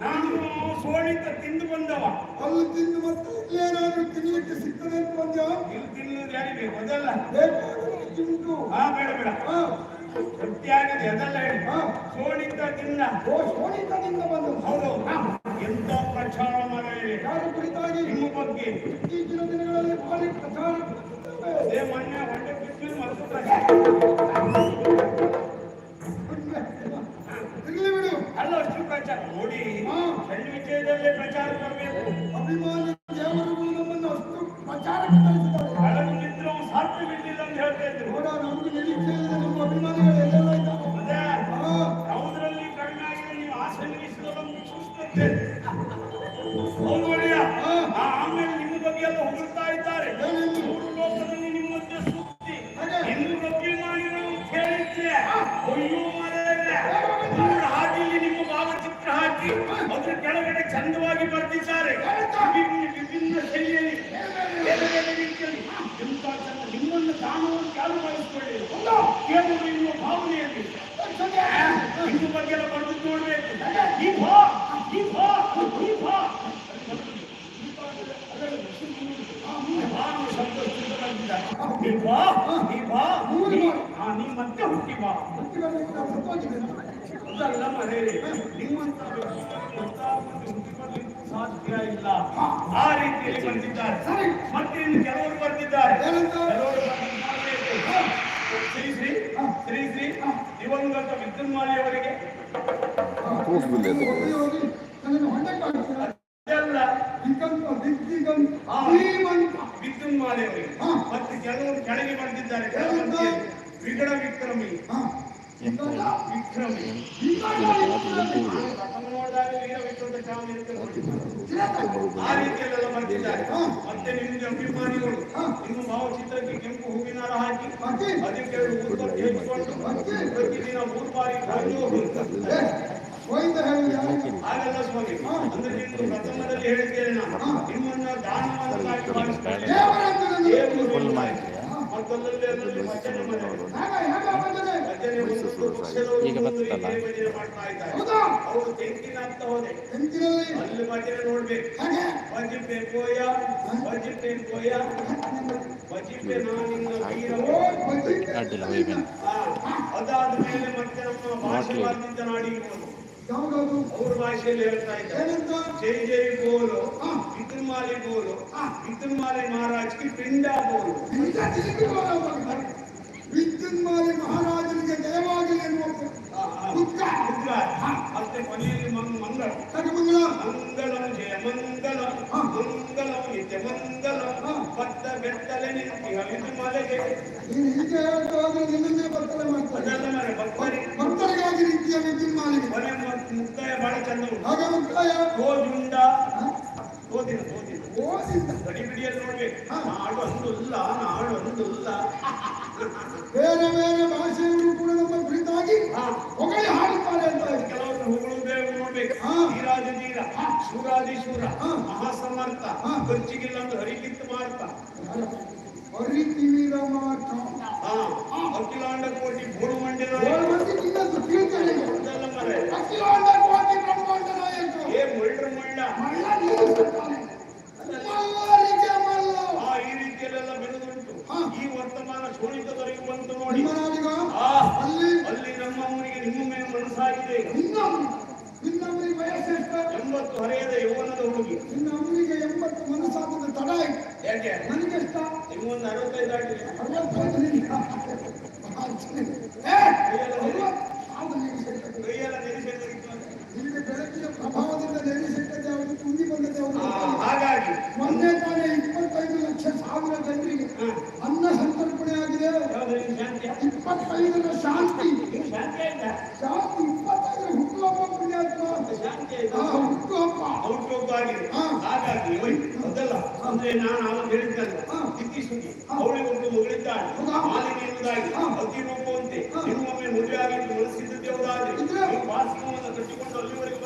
ನಾನು ಸೋಳಿತ ತಿಂದು ಬಂದವ. ಅಲ್ಲಿ ತಿಂದು ಮತ್ತೆ ಇಲ್ಲೇನಾದ್ರೂ ತಿನ್ನಲಿಕ್ಕೆ ಸಿಗ್ತದೆ ಅಂತ ಬಂದ ಇಲ್ಲಿ ತಿನ್ನುದು ಯಾರಿಗೆ? ಅದಲ್ಲ ಬೇಕಾದ್ರೆ ಹಾ ಬೇಡ ಬೇಡ. ಗಟ್ಟಿಯಾಗದೆ ಅದೆಲ್ಲ ಹೇಳಿ. ಸೋಳಿಂದ ಸೋಳಿತ ತಿನ್ನ. ಓ ಶೋಣಿತದಿಂದ ಬಂದು ಹೌದು. ಎಂತ ಪ್ರಚಾರ ಮಾಡಿ ಯಾರು ಕುರಿತಾಗಿ? ನಿಮ್ಮ ಬಗ್ಗೆ. ಇತ್ತೀಚಿನ ದಿನಗಳಲ್ಲಿ ಭಾರಿ ಪ್ರಚಾರ ಮೊನ್ನೆ ಹೊಟ್ಟೆ ಬಿಟ್ಟು ಮತ್ತು ನೋಡಿ. ಸಣ್ಣ ವಿಷಯದಲ್ಲೇ ಪ್ರಚಾರ ಮಾಡಬೇಕು. ಅಭಿಮಾನ ದೇವರುಗಳು ನಮ್ಮನ್ನು ಅಷ್ಟು ಪ್ರಚಾರಕ್ಕೆ ಕಳಿಸಿದ್ದಾರೆ. ಹಳದು ಬಿದ್ರು ಸಾಧ್ಯ ಬಿಟ್ಟಿಲ್ಲ ಅಂತ ಹೇಳ್ತಾ ಇದ್ರು. ನೋಡ ನಮ್ಗೆ ನಿರೀಕ್ಷೆ ಇದೆ ನಮ್ಮ ಅಭಿಮಾನಿಗಳು ಎಲ್ಲೆಲ್ಲ ಇದ್ದಾರೆ. ಯಾವುದರಲ್ಲಿ ಕಡಿಮೆ ಆಗಿದೆ ನೀವು ಆಸಂಗಿಸಿದೊಂದು ಸುಸ್ತಂತೆ ಹೌದು ಒಳ್ಳೆಯ ಹಾ. ಆ ಆಮೇಲೆ ನಿಮ್ಮ ಬಗ್ಗೆ ಎಲ್ಲ ಹೊಗಳ್ತಾ ಇದ್ದಾರೆ? ಮೂರು ಲೋಕದಲ್ಲಿ ನಿಮ್ಮ ಮಧ್ಯೆ ಸುತ್ತಿ. ಇನ್ನು ಬಗ್ಗೆ ಮಾಡಿ ನಾವು ಕೇಳಿದ್ದೆ ಅಯ್ಯೋ ಮಾರಾಯ ಮೂರು ಹಾದಿಯಲ್ಲಿ ನಿಮ್ಮ ಭಾವಚಿತ್ರ ಹಾಕಿ ಅದ್ರ ಕೆಳಗಡೆ ಚಂದವಾಗಿ ಬರ್ತಿದ್ದಾರೆ ವಿಭಿನ್ನ ಶೈಲಿಯಲ್ಲಿ ರೀತಿಯಲ್ಲಿ. ಎಂತ ಚಂದ ನಿಮ್ಮನ್ನು ದಾನವನ್ನು ಯಾರು ಬಯಸ್ಕೊಳ್ಳಿ ಕೇಳುವ ಭಾವನೆಯಲ್ಲಿ. ನಿಮ್ಮ ಬಗ್ಗೆ ಎಲ್ಲ ಬರೆದು ನೋಡ್ಬೇಕು. ಬಾ ಮೂರು ನೀ- ಬಾರಿ. ಹಾ, ನೀ ಮತ್ತೆ ಹುಟ್ಟಿ ಬಾ. ಅದಲ್ಲ ಮರೇರಿ ನಿಮ್ಮಂತ ಸಾಧ್ಯ ಇಲ್ಲ ಆ ರೀತಿಯಲ್ಲಿ ಬಂದಿದ್ದಾರೆ. ಮತ್ತೆ ಇನ್ನು ಕೆಲವರು ಏನಂತ? ಕೆಲವರು ಬಂದಿದ್ದಾರೆ. ಶ್ರೀ ಶ್ರೀ ಶ್ರೀ ಶ್ರೀ ದಿವಂಗತ ವಿದ್ಯುನ್ಮಾಲಿಯವರಿಗೆ ಹೋಗಿ ಹೋಗಿ ನನ್ನನ್ನು ಕೆಲವರು ಕೆಳಗೆ ಬಂದಿದ್ದಾರೆ. ಏನಂತ? ವಿಗಡ ವಿಕ್ರಮಿ. ವಿಕ್ರಮಿ. ನೋಡಿದಾಗ ವೀರ. ಆ ರೀತಿಯಲ್ಲೆಲ್ಲ ಬರ್ತಿದ್ದಾರೆ. ಹಾ. ಮತ್ತೆ ನಿಮಗೆ ಅಭಿಮಾನಿಗಳು ಹಾ. ನಿಮ್ಮ ಭಾವಚಿತ್ರಕ್ಕೆ ಕೆಂಪು ಹೂವಿನ ಹಾರ ಹಾಕಿ. ಅದಕ್ಕೆ. ಪ್ರತಿದಿನ ಮೂರು ಬಾರಿ ಹಾಗೆಲ್ಲ ಸ್ವಾಮಿ. ಅಂದ್ರೆ ನಿಮ್ದು ಪ್ರಥಮದಲ್ಲಿ ಹೇಳಿದ್ದೇನೆ ನಾನು. ನಿಮ್ಮನ್ನ ಮಾಡಿಸ್ತಾರೆ ಒಂದೊಂದು ಪಕ್ಷದವರು ಈಗ ಬರ್ತಲ್ಲ. ಅಡ್ಡಿಲ್ಲ ಹೋಗಿ ಆ, ಅದಾದ ಮೇಲೆ ಮತ್ತೆ ನಮ್ಮ ಭಾಷೆ ಬರ್ತಿದ್ದ ನಾಡಿರ್ಬೋದು ಯಾವುದದು? ಅವ್ರ ಭಾಷೆಯಲ್ಲಿ ಹೇಳ್ತಾ ಇದ್ದಾರೆ. ಏನಂತ? ಜೈ ಜೈ ಬೋಲು ಹಾ. ವಿದ್ಯುನ್ಮಾಲಿ ಬೋಲು ವಿದ್ಯುನ್ಮಾಲಿ ಮಹಾರಾಜ್ಗೆ ಪಿಂಡ ಬೋಲು ವಿದ್ಯುನ್ಮಾಲಿ ಮಹಾರಾಜನಿಗೆ ಜಯವಾಗಲಿ ಎನ್ನುವ. ಮತ್ತೆ ಕೊನೆಯಲ್ಲಿ ಮಂಗ್ ಮಂಗಳ. ಕಟಮಂಗಲ ಮಂಗಳಂ? ಜಯ ಮಂಗಲಂ ಮಂಗಲಂ ನಿತ್ಯ ಮಂಗಲಂ ಭತ್ತ ಬೆತ್ತಲೆ ನಿಂತಿ ಮಲೆಗೆ ನೀನು ಹೀಗೆ ಹೇಳ್ತಾಗ ನಿನ್ನನ್ನೇ ಬರ್ತಲೆ ಮಾಡ್ತಾರೆ ಅದೆಲ್ಲ ರೀತಿಯ ವಿದ್ಯುನ್ಮಾಲಿಗೆ ಕೊನೆ ಮತ್ತು ಮುಕ್ತಾಯ ಬಹಳ ಚಂದ ಉಂಟು ಹಾಗೆ ಮುಕ್ತಾಯ ಗೋಜುಂಡ ಓದಿನ ಓದಿನ ಓದಿದ್ದ ಗಡಿ ಬಿಡಿಯಲ್ಲಿ ನೋಡ್ಬೇಕು ನಾಡು ಅಂದುಲ್ಲ ನಾಡು ಅಂದುಲ್ಲ ಬೇರೆ ಬೇರೆ ಭಾಷೆಯವರು ಕೂಡ ನಮ್ಮ ಕುರಿತಾಗಿ. ಹೊಗಳಿ ಹಾಡುತ್ತಾರೆ ಅಂತ. ಕೆಲವರು ಹೊಗಳುವುದೇ ನೋಡ್ಬೇಕು. ಧೀರಾಜ. ಮಹಾಸಮರ್ಥ. ಖರ್ಚಿಗಿಲ್ಲ ಅಂತ ಹರಿಕಿತ್ತು ಮಾರ್ತ ಅಖಿಲಾಂಡ ಕೋಟಿ ಅದೆಲ್ಲ ಮರೆ ಅಖಿಲಾಂಡ ಕೋಟಿ ಬ್ರಹ್ಮಾಂಡ ನಾಯಕ ಏ ಮುಳ್ಳ್ರ ಮುಳ್ಳ. ಆ ಈ ರೀತಿಯಲ್ಲೆಲ್ಲ ಬೆಳೆದುಂಟು. ಈ ವರ್ತಮಾನ ಶೋಣಿತದವರೆಗೂ ಬಂತು ನೋಡಿ. ಅಲ್ಲಿ? ಅಲ್ಲಿ ನಮ್ಮವನಿಗೆ ನಿಮ್ಮ ಮೇಲೆ ಮನಸ್ಸಾಗಿದೆ ಇನ್ನೊಮ್ಮೆ ವಯಸ್ಸೆಷ್ಟ ಎಂಬತ್ತು ಹರೆಯದ ಯೌವನದ ಹುಡುಗಿ. ನಿನ್ನ ಅಮ್ಮನಿಗೆ ಎಂಬತ್ತು ಮನಸ್ಸಾಗುವುದು ತಡ ಆಯ್ತು. ಯಾಕೆ? ನಿಮ್ಮೊಂದು ಅರವತ್ತೈದು ಆಗಿದೆ ಅರವತ್ತೈದು ನಿಮಿಷ. ಏ, ಅರವತ್ತು. ಆಗ ನೆನೆಸಿಟ್ಟದ್ದು. ಕೈಯೆಲ್ಲ ನೆನೆಸಿದ್ದು ನಿನಗೆ ಬೆಳಕಿನ ಪ್ರಭಾವದಿಂದ ನೆನೆಸಿಟ್ಟದ್ದು ಯಾವುದು ತುಂಬಿ ಬಂದದ್ದು ಗೊತ್ತಿಲ್ಲ. ಹಾಗಾಗಿ ಮೊನ್ನೆ ತಾನೇ ಇಪ್ಪತ್ತೈದು ಲಕ್ಷ ಸಾವಿರ ಜನರಿಗೆ ಅನ್ನ ಸಂತರ್ಪಣೆ ಆಗಿದೆ ಇಪ್ಪತ್ತೈದರ ಶಾಂತಿ ಶಾಂತಿ ಆಯ್ತಾ ಶಾಂತಿ ಇಪ್ಪತ್ತೈದರ ಹುಟ್ಟುಹಬ್ಬ ಪುಣ್ಯಾತ್ಮ ಶಾಂತಿ ಆ ಆಯ್ತಾ ಔಟ್ಲುಕ್ ಆಗಿದೆ. ಹಾಗಾಗಿ ಅದಲ್ಲ ಅಂದ್ರೆ ನಾನು ಅವನು ಹೇಳಿದ್ದಲ್ಲ. ಇತ್ತಿ ಸುದ್ದಿ ಅವಳಿಗೊಬ್ಬಳು ಮಗಳಿದ್ದಾಳೆ? ಮಾಲಿನಿ ಎಂಬುದಾಗಿ. ಅತಿ ರೂಪವಂತೆ ನಿಮ್ಮೊಮ್ಮೆ ಮದುವೆ ಆಗಿದ್ದು ಮನಸ್ಸಿದ್ದ ದೇವರಾಗಿ? ಈ ವಾಸಿಕವನ್ನು ಕಟ್ಟಿಕೊಂಡು ಅಲ್ಲಿವರೆಗೆ